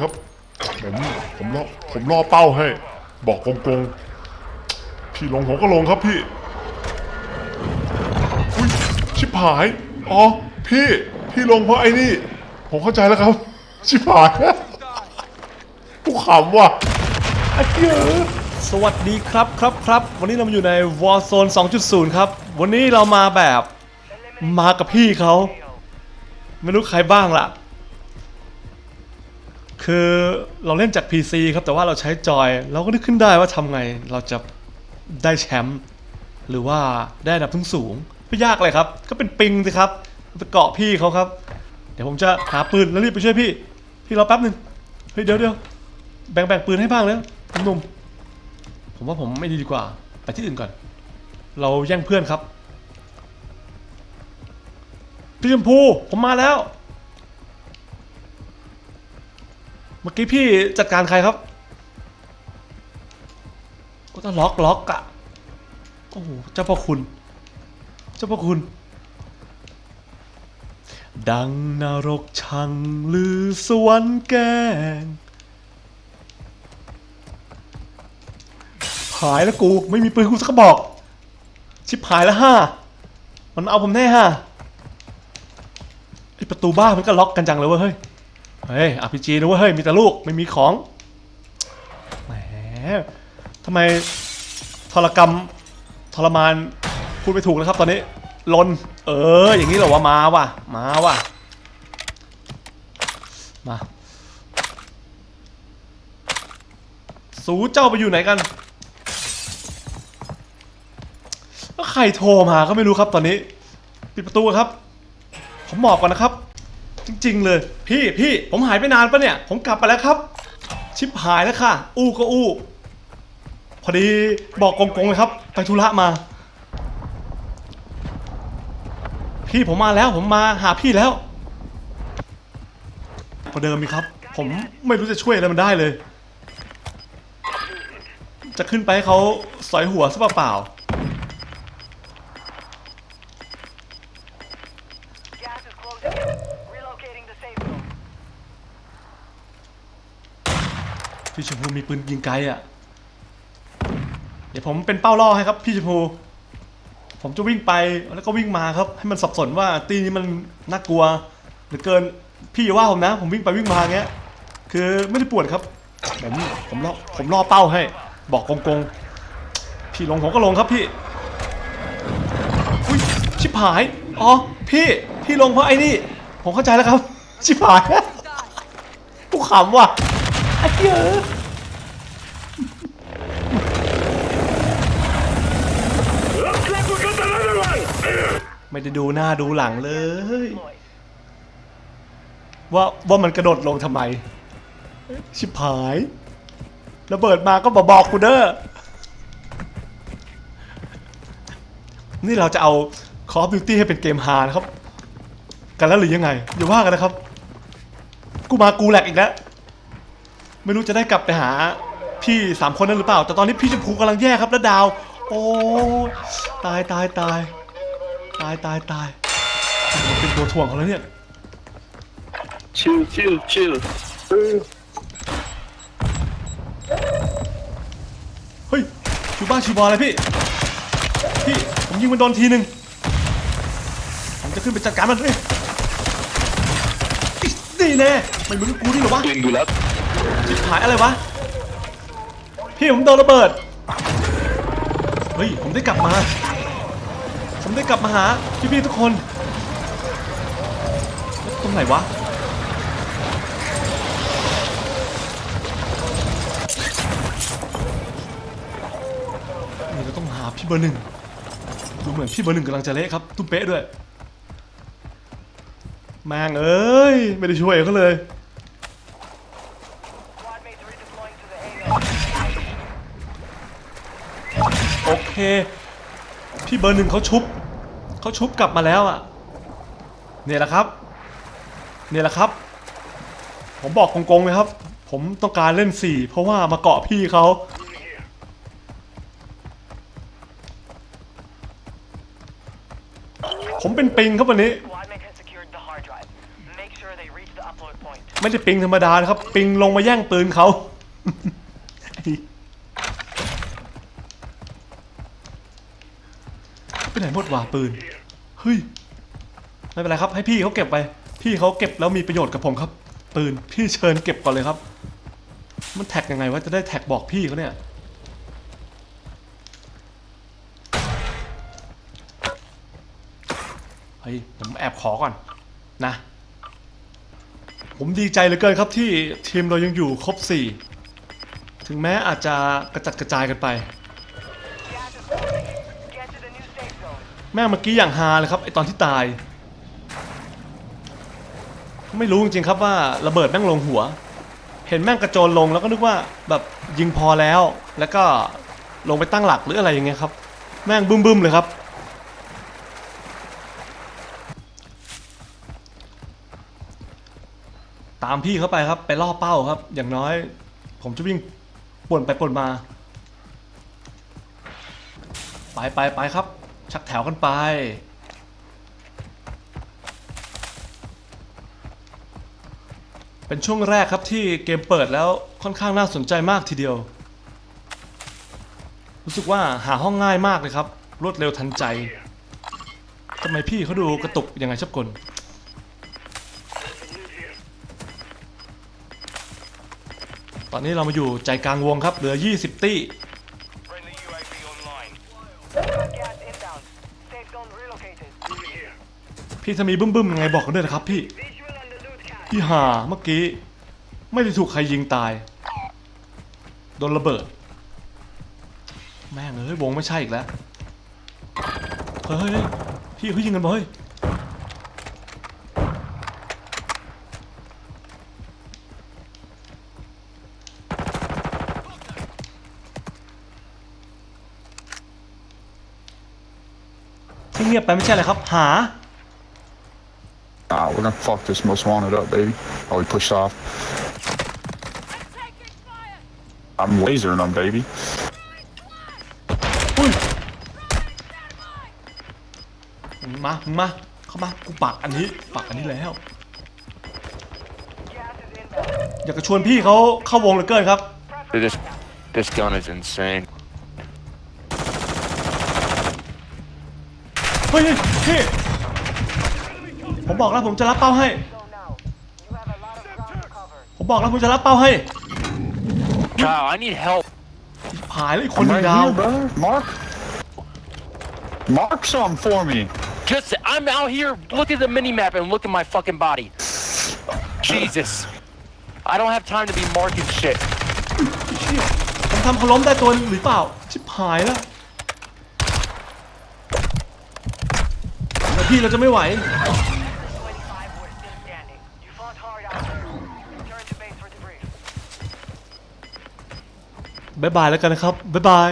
ครับ ผมผมรอผมรอเป้าให้ บอกกงๆพี่ลงผมก็ลงครับพี่อุ้ยชิบหาย อ๋อ พี่ พี่ลงเพราะไอ้นี่ ผมเข้าใจแล้วครับ ชิบหายกูขำว่ะไอ้เหี้ยสวัสดีครับครับครับ วันนี้เรามาอยู่ใน Warzone 2.0 ครับ วันนี้เรามาแบบมากับพี่เขา ไม่รู้ใครบ้างล่ะ คือเราเล่นจาก PC ครับแต่ว่าเราใช้จอย เราก็นึกขึ้นได้ว่าทำไงเราจะได้แชมป์หรือว่าได้อันดับสูงสูงไม่ยากเลยครับ ก็เป็นปิงสิครับไปเกาะพี่เขาครับ เดี๋ยวผมจะหาปืนแล้วรีบไปช่วยพี่ พี่รอแป๊บหนึ่งเฮ้ยเดี๋ยวเดี๋ยวแบ่งแบ่งปืนให้บ้างแล้วหนุ่มผมว่าผมไม่ดีดีกว่า ไปที่อื่นก่อน เราแย่งเพื่อนครับพี่ชมพูผมมาแล้ว เมื่อกี้พี่จัดการใครครับ ก็ต้องล็อกล็อกอะโอ้โหเจ้าพ่อคุณ เจ้าพ่อคุณ ดังนรกชังลือสวรรค์แกงหายแล้วกูไม่มีปืนกูสักกระบอก ชิบหายแล้วห้ามันเอาผมแน่ห้าไอประตูบ้านมันก็ล็อกกันจังเลยเว้ย เฮ้ยอาพีจีนะเว้ยเฮ้ยมีแต่ลูกไม่มีของแหมทำไมทรกรรมทรมานพูดไม่ถูกนะครับตอนนี้ลนเออ อย่างนี้เหรอวะมาว่ะมาว่ะมาสูเจ้าไปอยู่ไหนกันแล้วใครโทรมาก็ไม่รู้ครับตอนนี้ ปิดประตูครับ ผมหมอบก่อนนะครับ จริง ๆ เลย พี่พี่ผมหายไปนานปะเนี่ย ผมกลับไปแล้วครับ ชิปหายแล้วค่ะ อู้ก็อู้ พอดีบอกกงๆเลยครับ ไปธุระมา พี่ผมมาแล้วผมมาหาพี่แล้วพอเดิมมีครับ ผมไม่รู้จะช่วยอะไรมันได้เลย จะขึ้นไปให้เขาสอยหัวซะเปล่าๆ พี่ชมพูมีปืนยิงไกลอะ เดี๋ยวผมเป็นเป้าล่อให้ครับ พี่ชมพูผมจะวิ่งไปแล้วก็วิ่งมาครับ ให้มันสับสนว่าตีนี้มันน่ากลัวเหลือเกินพี่อย่าว่าผมนะ ผมวิ่งไปวิ่งมาเงี้ย คือไม่ได้ปวดครับ ผมผมล่อผมล่อเป้าให้ บอกกงๆพี่ลงผมก็ลงครับพี่อุ้ยชิบหายอ๋อพี่พี่ลงเพราะไอ้นี่ ผมเข้าใจแล้วครับ ชิบหายกูขำว่ะ ไอ้เหี้ยไม่ได้ดูหน้าดูหลังเลย ว่าว่ามันกระโดดลงทำไม ชิบหายระเบิดมาก็บอกบอกกูเด้อนี่เราจะเอา Call of Duty ให้เป็นเกมฮานะครับ กันแล้วหรือยังไง อย่าว่ากันนะครับ กูมากูแหลกอีกแล้ว ไม่รู้จะได้กลับไปหาพี่สามคนนั้นหรือเปล่า แต่ตอนนี้พี่ชมพูกำลังแย่ครับแล้วดาว โอ้ยตายตายตายตายตายตายมันเป็นตัวถ่วงเขาแล้วเนี่ยชิวชิวชิวเฮ้ยชิวบ้าชิวบอลเลยพี่พี่ผมยิงมันโดนทีหนึ่งผมจะขึ้นไปจัดการมันเลยอิ๊ะนี่แน่ไม่มึงกับกูนี่เหรอวะปืนอยู่แล้ว ชิบหายอะไรวะ พี่ผมโดนระเบิด เฮ้ย ผมได้กลับมา ผมได้กลับมาหาพี่ๆทุกคน ตรงไหนวะนี่เราต้องหาพี่เบอร์หนึ่งดูเหมือนพี่เบอร์หนึ่งกำลังจะเละครับ ตุ้มเป๊ะด้วยแมงเอ้ย ไม่ได้ช่วยเขาเลย Squad mates redeploying to the AO. โอ เค พี่เบอร์หนึ่งเขาชุบเขาชุบกลับมาแล้วอะเนี่ยแหละครับเนี่ยแหละครับ ผมบอกกงๆเลยครับ ผมต้องการเล่นสี่เพราะว่ามาเกาะพี่เขาผมเป็นปิงครับวันนี้ไม่ได้ปิงธรรมดานะครับ ปิงลงมาแย่งปืนเขา ไปไหนหมดวะปืน เฮ้ย ไม่เป็นไรครับ ให้พี่เขาเก็บไป พี่เขาเก็บแล้วมีประโยชน์กับผมครับ ปืน พี่เชิญเก็บก่อนเลยครับ มันแท็กยังไงวะ จะได้แท็กบอกพี่เขาเนี่ย เฮ้ย ผมแอบขอก่อนนะ ผมดีใจเหลือเกินครับที่ทีมเรายังอยู่ครบ 4 ถึงแม้อาจจะกระจัดกระจายกันไป แม่งเมื่อกี้อย่างฮาเลยครับไอตอนที่ตาย ไม่รู้จริงๆครับว่าระเบิดแม่งลงหัว เห็นแม่งกระโจนลงแล้วก็นึกว่าแบบยิงพอแล้ว แล้วก็ลงไปตั้งหลักหรืออะไรอย่างเงี้ยครับ แม่งบึ้มๆเลยครับ ตามพี่เข้าไปครับไปล่อเป้าครับ อย่างน้อย ผมจะวิ่งป่วนไปป่วนมา ไปไปไปครับ ชักแถวกันไป เป็นช่วงแรกครับที่เกมเปิดแล้วค่อนข้างน่าสนใจมากทีเดียว รู้สึกว่าหาห้องง่ายมากเลยครับ รวดเร็วทันใจทำไมพี่เขาดูกระตุกยังไงชับกลตอนนี้เรามาอยู่ใจกลางวงครับ เหลือ 20 ตี้ พี่ถ้ามีบึ้มๆยังไงบอกกันด้วยนะครับพี่พี่หาเมื่อกี้ ไม่ได้ถูกใครยิงตาย โดนระเบิด แม่งเอ้ยวงไม่ใช่อีกแล้วเฮ้ยพี่เขายิงกันบ่เฮ้ยที่เงียบไปไม่ใช่อะไรครับ หา Ah, we're gonna fuck this most wanted up, baby. Oh, we pushed off. I'm lasering them, baby. อุ้ยมึงมามึงมาเข้ามากูปักอันนี้ปักอันนี้แล้ว Gas is inbound. อยากจะชวนพี่เขาเข้าวงเหลือเกินครับ This this gun is insane. เฮ้ยเฮ้ยพี่ ผมบอกแล้วผมจะรับเป้าให้ So now, you have a lot of ground to cover. ผมบอกแล้วผมจะรับเป้าให้ Kyle, I need help. หายแล้วอีกคนห I'm นึ่ง right ดาว here, brother. Mark. Mark something for me. Just I'm out here. Look at the mini map and look at my fucking body. Jesus. I don't have time to be marking shit. เชี่ยผมทำเขาล้มได้ตัวหรือเปล่า ชิบหายแล้วแต่พี่เราจะไม่ไหว บ๊ายบายแล้วกันนะครับบ๊ายบาย